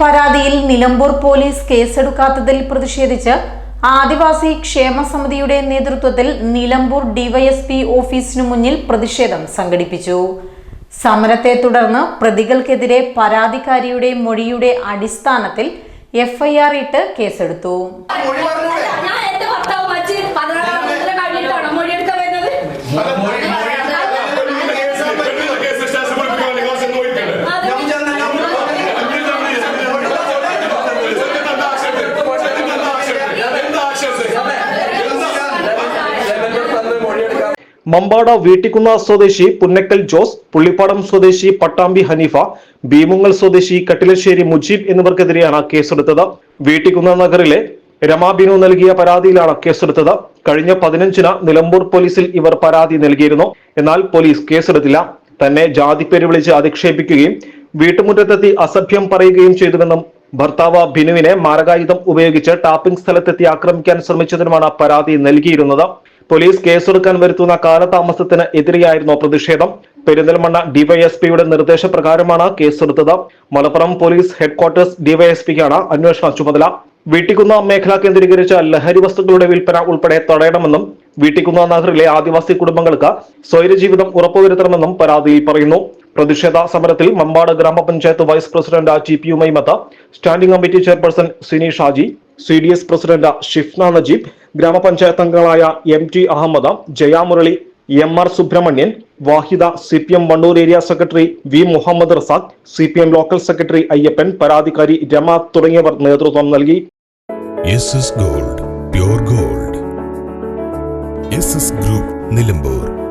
പരാതിയിൽ നിലമ്പൂർ പോലീസ് കേസെടുക്കാത്തതിൽ പ്രതിഷേധിച്ച് ആദിവാസി ക്ഷേമ സമിതിയുടെ നേതൃത്വത്തിൽ നിലമ്പൂർ ഡിവൈഎസ്പി ഓഫീസിനു മുന്നിൽ പ്രതിഷേധം സംഘടിപ്പിച്ചു സമരത്തെ തുടർന്ന് പ്രതികൾക്കെതിരെ പരാതിക്കാരിയുടെ മൊഴിയുടെ അടിസ്ഥാനത്തിൽ എഫ്ഐആർ ഇട്ട് കേസെടുത്തു? ഞാൻ എന്റെ ഭർത്താവ് മരിച്ച് പതിനാറാം കഴിഞ്ഞിട്ടാണ് മൊഴിയെടുക്കാൻ വരുന്നത് മമ്പാട വീട്ടിക്കുന്ന സ്വദേശി പുന്നക്കൽ ജോസ് പുള്ളിപ്പാടം സ്വദേശി പട്ടാമ്പി ഹനീഫ ഭീമുങ്ങൽ സ്വദേശി കട്ടിലശ്ശേരി മുജീബ് എന്നിവർക്കെതിരെയാണ് കേസെടുത്തത്. വീട്ടിക്കുന്ന നഗറിലെ രമാബിനു നൽകിയ പരാതിയിലാണ് കേസെടുത്തത്. കഴിഞ്ഞ പതിനഞ്ചിന് നിലമ്പൂർ പോലീസിൽ ഇവർ പരാതി നൽകിയിരുന്നു. എന്നാൽ പോലീസ് കേസെടുത്തില്ല. തന്നെ ജാതിപ്പേര് വിളിച്ച് അധിക്ഷേപിക്കുകയും വീട്ടുമുറ്റത്തെത്തി അസഭ്യം പറയുകയും ചെയ്തുവെന്നും ഭർത്താവ് ബിനുവിനെ മാരകായുധം ഉപയോഗിച്ച് ടാപ്പിംഗ് സ്ഥലത്തെത്തി ആക്രമിക്കാൻ ശ്രമിച്ചതിനുമാണ് പരാതി നൽകിയിരുന്നത്. പോലീസ് കേസെടുക്കാൻ വരുത്തുന്ന കാലതാമസത്തിന് എതിരെയായിരുന്നു പ്രതിഷേധം. പെരിന്തൽമണ്ണ ഡിവൈഎസ്പിയുടെ നിർദ്ദേശപ്രകാരമാണ് കേസെടുത്തത്. മലപ്പുറം പോലീസ് ഹെഡ്ക്വാർട്ടേഴ്സ് ഡിവൈഎസ്പിക്കാണ് അന്വേഷണ ചുമതല. വീട്ടിക്കുന്ന മേഖല കേന്ദ്രീകരിച്ച ലഹരി വസ്തുക്കളുടെ വിൽപ്പന ഉൾപ്പെടെ തടയണമെന്നും വീട്ടിക്കുന്ന നഗറിലെ ആദിവാസി കുടുംബങ്ങൾക്ക് സ്വൈരജീവിതം ഉറപ്പുവരുത്തണമെന്നും പരാതിയിൽ പറയുന്നു. പ്രതിഷേധ സമരത്തിൽ മമ്പാട് ഗ്രാമപഞ്ചായത്ത് vice president T P Umaimath standing committee chairperson Sini Shaji C D S president Shifna Najeeb ഗ്രാമപഞ്ചായത്ത് അംഗങ്ങളായ M T Ahammed Jayamurali M R Subramanian Vahida C P M Vannur area secretary V Muhammad Razak C P M local secretary Ayyappan പരാതിക്കാരി രമ തുടങ്ങിയവർ നേതൃത്വം നൽകി. Gold gold group Nilambur